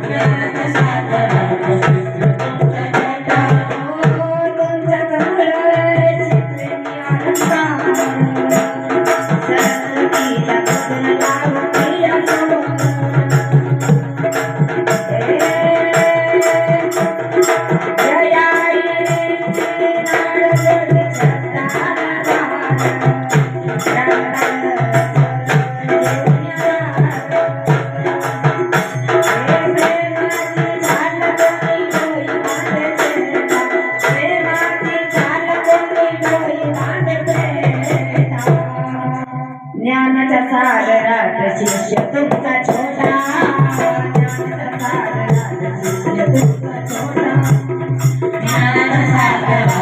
yeah you. सागरात शिष्य तुमचा छोटा ज्ञान सागरात शिष्य तुमचा छोटा ज्ञान सागरात